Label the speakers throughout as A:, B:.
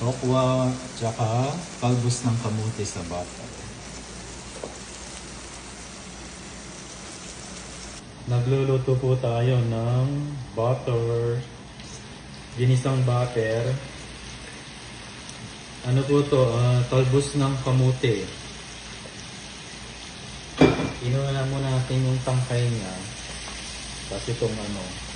A: Tokwa, tsaka kalbos ng kamuti sa bata. Nagluluto po tayo ng butter, ginisang butter. Ano po to? Ah, talbos ng kamuti. Inuha na muna natin yung tangkay niya. Tapos itong ano.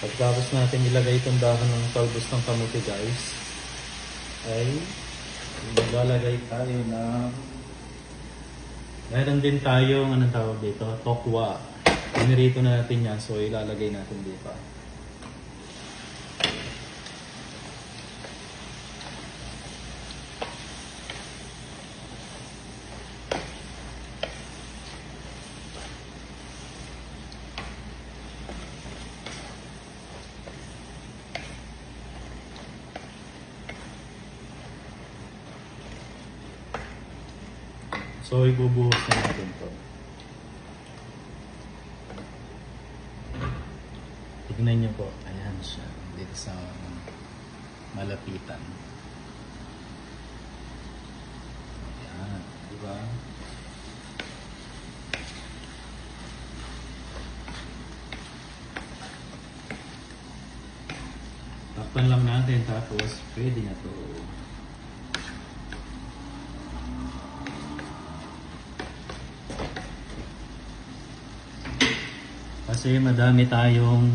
A: Pagkapos natin ilagay itong dahon ng talbos ng kamuti guys, ay maglalagay tayo ng meron din tayong anong tawag dito, tokwa. Pinirito na natin yan, so ilalagay natin dito. So ibubuhos na natin to. Tignan niyo po, ayan siya, dito sa malapitan. Ayan, di ba? Takpan lang natin tapos pwede na to. Kasi madami tayong